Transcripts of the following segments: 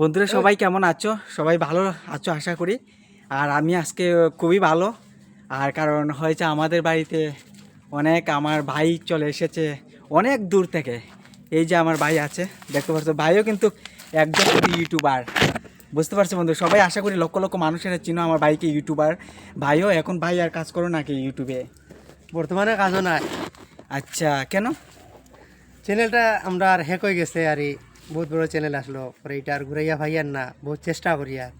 বন্ধুরা সবাই কেমন আছো? সবাই ভালো আছো আশা করি। আর আমি আজকে খুবই ভালো। আর কারণ হয়েছে আমাদের বাড়িতে অনেক আমার ভাই চলে এসেছে অনেক দূর থেকে। এই যে আমার ভাই আছে দেখতে পাচ্ছ ভাইও কিন্তু একজন ইউটিউবার। বুঝতে পারছ বন্ধু সবাই আশা করি লক্ষ লক্ষ মানুষেরা চিনো আমার ভাইকে ইউটিউবার। ভাইও এখন ভাই আর কাজ করো নাকি ইউটিউবে? বর্তমানে কাজও নাই। আচ্ছা কেন? চ্যানেলটা আমরা আর হ্যাক হয়ে গেছে আর বহুত বড় চ্যানেল আসলো। পরে এটা আর ঘুরাইয়া ভাইয়ার না বহুত চেষ্টা করি আর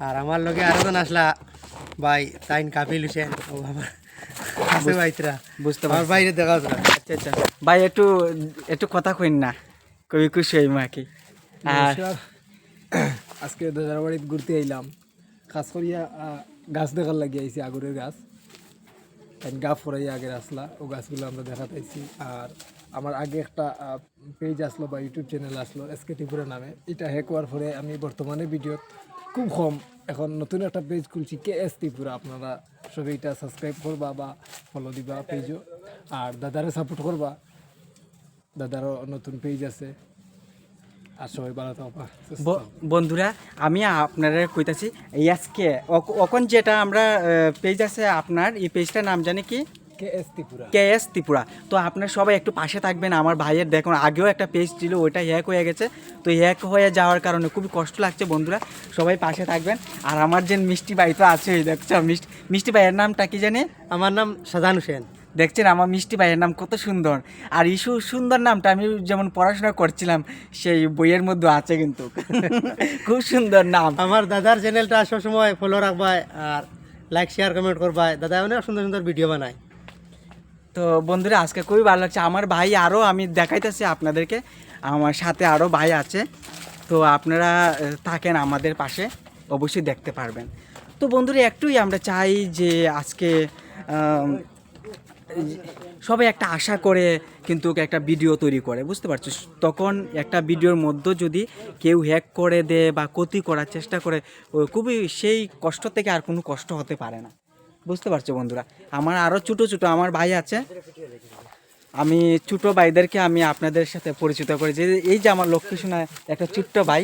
আর আমার লগে আরও জন আসলা ভাই তাইন কাপিল হোসেন ও আমার আছে ভাইতরা। বুঝতে পারছি। বাইরে দেখা আচ্ছা আচ্ছা। ভাই একটু একটু কথা কইন না। কবি খুশি হই মাকি আর আজকে দাদার বাড়িতে ঘুরতে আইলাম। খাস করিয়া আহ, গাছ দেখার লাগি আইছি আগরের গাছ। গা ফরাইয়া আগের আসলা ও গাছগুলো আমরা দেখাতে আইছি। আর আমার আগে একটা পেজ আসলো বা ইউটিউব চ্যানেল আসলো এসকে ত্রিপুরা নামে। এটা হ্যাক হওয়ার পরে আমি বর্তমানে ভিডিও খুব কম এখন নতুন একটা পেজ খুলছি কে এস ত্রিপুরা আপনারা সবাই এটা সাবস্ক্রাইব করবা বা ফলো দিবা পেজও আর দাদারে সাপোর্ট করবা দাদারও নতুন পেজ আছে। আর সবাই ভালো থাকবা বন্ধুরা আমি আপনারা কইতাছি এই আজকে অক- এখন যেটা আমরা পেজ আছে আপনার এই পেজটার নাম জানি কি? K S Tripura. তো আপনারা সবাই একটু পাশে থাকবেন। আমার ভাইয়ের দেখুন আগেও একটা পেজ ছিল ওইটা হ্যাক হয়ে গেছে। তো হ্যাক হয়ে যাওয়ার কারণে খুবই কষ্ট লাগছে বন্ধুরা। সবাই পাশে থাকবেন। আর আমার যে মিষ্টি ভাই তো আছে দেখছ মিষ্টি মিষ্টি ভাইয়ের নামটা কি জানি? আমার নাম সাজান হোসেন। দেখছেন আমার মিষ্টি ভাইয়ের নাম কত সুন্দর। আর ইস্যু সুন্দর নামটা আমি যেমন পড়াশোনা করছিলাম সেই বইয়ের মধ্যে আছে কিন্তু। খুব সুন্দর নাম। আমার দাদার চ্যানেলটা সবসময় ফলো রাখবাই আর লাইক শেয়ার কমেন্ট করবাই। দাদা অনেক সুন্দর সুন্দর ভিডিও বানায়। তো বন্ধুরা, আজকে খুবই ভালো লাগছে। আমার ভাই আরও আমি দেখাইতেছি আপনাদেরকে। আমার সাথে আরও ভাই আছে। তো আপনারা থাকেন আমাদের পাশে, অবশ্যই দেখতে পারবেন। তো বন্ধুরা, একটুই আমরা চাই যে আজকে সবাই একটা আশা করে কিন্তু একটা ভিডিও তৈরি করে, বুঝতে পারছ তখন একটা ভিডিওর মধ্যে যদি কেউ হ্যাক করে দেয় বা ক্ষতি করার চেষ্টা করে খুবই সেই কষ্ট থেকে আর কোনো কষ্ট হতে পারে না। বুঝতে পারছ বন্ধুরা? আমার আরও ছোটো ছোটো আমার ভাই আছে। আমি ছোটো ভাইদেরকে আমি আপনাদের সাথে পরিচিত করি। যে এই যে আমার লক্ষ্মী সোনা একটা ছোট্ট ভাই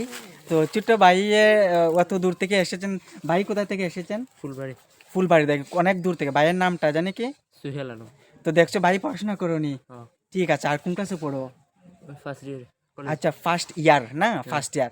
তো ছোট্ট ভাইয়ে আহ, অত দূর থেকে এসেছেন। ভাই কোথা থেকে এসেছেন? ফুলবাড়ি। ফুলবাড়ি দেখ অনেক দূর থেকে। ভাইয়ের নামটা জানি কি? সুহেল আনো তো দেখছ ভাই পড়াশোনা করোনি। ঠিক আছে আর কোন ক্লাসে পড়ো? ফার্স্ট ইয়ার আচ্ছা ফার্স্ট ইয়ার না? ফার্স্ট ইয়ার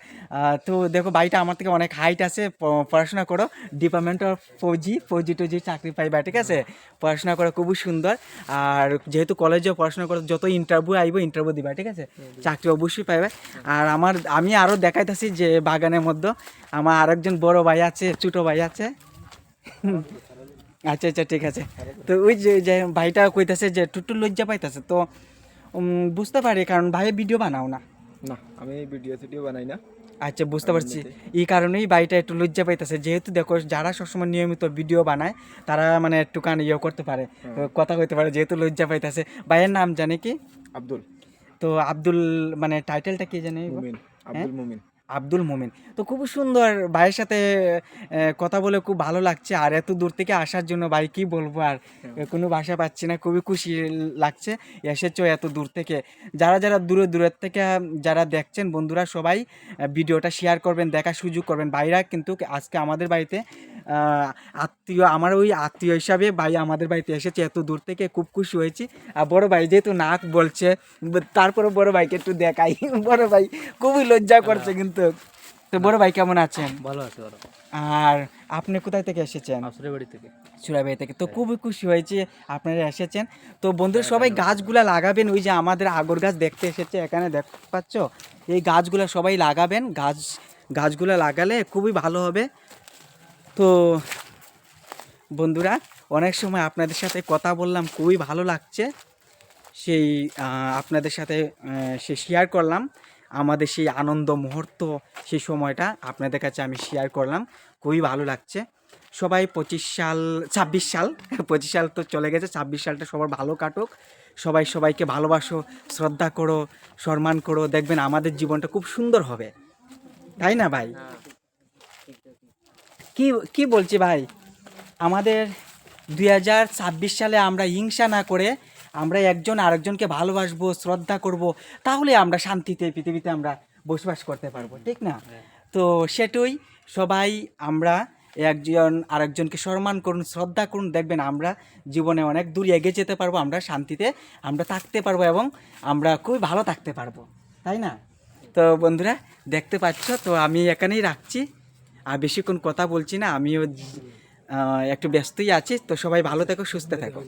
তো দেখো ভাইটা আমার থেকে অনেক হাইট আছে। পড়াশোনা করো। ডিপার্টমেন্ট অফ ফৌজি ফৌজি টৌজি চাকরি পাইবা ঠিক আছে? পড়াশোনা করা খুবই সুন্দর। আর যেহেতু কলেজে পড়াশোনা করো যত ইন্টারভিউ আইব ইন্টারভিউ দিবা ঠিক আছে? চাকরি অবশ্যই পাইবে। আর আমার আমি আরও দেখাইতেছি যে বাগানের মধ্যে। আমার আরেকজন বড় ভাই আছে ছোটো ভাই আছে। আচ্ছা আচ্ছা ঠিক আছে। তো ওই যে যে ভাইটা কইতাছে যে টুটু লজ্জা পাইতাছে। তো বুঝতে পারি কারণ ভাই ভিডিও বানাও না। না আমি ভিডিও ভিডিও বানাই না। আচ্ছা বুঝতে পারছি। এই কারণেই বাড়িটা একটু লজ্জা পাইতেছে। যেহেতু দেখো যারা সবসময় নিয়মিত ভিডিও বানায় তারা মানে একটু কান ইয়ে করতে পারে কথা কইতে পারে যেহেতু লজ্জা পাইতেছে। ভাইয়ের নাম জানে কি? আব্দুল। তো আব্দুল মানে টাইটেলটা কি জানে মুমিন আব্দুল মুমিন। আব্দুল মোমিন। তো খুব সুন্দর ভাইয়ের সাথে কথা বলে খুব ভালো লাগছে। আর এত দূর থেকে আসার জন্য ভাই কি বলব আর কোনো ভাষা পাচ্ছি না খুবই খুশি লাগছে। এসেছ এত দূর থেকে। যারা যারা দূরে দূরের থেকে যারা দেখছেন বন্ধুরা সবাই ভিডিওটা শেয়ার করবেন দেখার সুযোগ করবেন। ভাইরা কিন্তু আজকে আমাদের বাড়িতে আত্মীয় আমার ওই আত্মীয় হিসাবে ভাই আমাদের বাড়িতে এসেছে এত দূর থেকে খুব খুশি হয়েছি। আর বড় ভাই যেহেতু নাক বলছে তারপরে বড় ভাইকে একটু দেখাই। বড় ভাই খুবই লজ্জা করছে কিন্তু তো বড় ভাই কেমন আছেন? ভালো আছে আর আপনি কোথায় থেকে এসেছেন? আসরে বাড়ি থেকে। চুরাবাড়ি থেকে। তো খুবই খুশি হয়েছে আপনারা এসেছেন। তো বন্ধুরা সবাই গাছগুলা লাগাবেন। ওই যে আমাদের আগর গাছ দেখতে এসেছে এখানে দেখ পাচ্ছ? এই গাছগুলা সবাই লাগাবেন। গাছ গাছগুলা লাগালে খুবই ভালো হবে। তো বন্ধুরা অনেক সময় আপনাদের সাথে কথা বললাম খুবই ভালো লাগছে। সেই আপনাদের সাথে সে শেয়ার করলাম। আমাদের সেই আনন্দ মুহূর্ত, সেই সময়টা আপনাদের কাছে আমি শেয়ার করলাম। খুবই ভালো লাগছে। সবাই পঁচিশ সাল, ছাব্বিশ সাল, পঁচিশ সাল তো চলে গেছে, ছাব্বিশ সালটা সবার ভালো কাটুক। সবাই সবাইকে ভালোবাসো, শ্রদ্ধা করো, সম্মান করো। দেখবেন আমাদের জীবনটা খুব সুন্দর হবে। তাই না ভাই? কি কি বলছি ভাই? আমাদের দুই হাজার ছাব্বিশ সালে আমরা হিংসা না করে আমরা একজন আরেকজনকে ভালোবাসবো শ্রদ্ধা করব তাহলে আমরা শান্তিতে পৃথিবীতে আমরা বসবাস করতে পারব ঠিক না? তো সেটাই সবাই আমরা একজন আরেকজনকে সম্মান করুন শ্রদ্ধা করুন দেখবেন আমরা জীবনে অনেক দূর এগিয়ে যেতে পারব আমরা শান্তিতে আমরা থাকতে পারব এবং আমরা খুবই ভালো থাকতে পারব তাই না? তো বন্ধুরা দেখতে পাচ্ছ তো আমি এখানেই রাখছি। আর বেশিক্ষণ কথা বলছি না আমিও একটু ব্যস্তই আছি তো সবাই ভালো থেকো সুস্থ থেকো।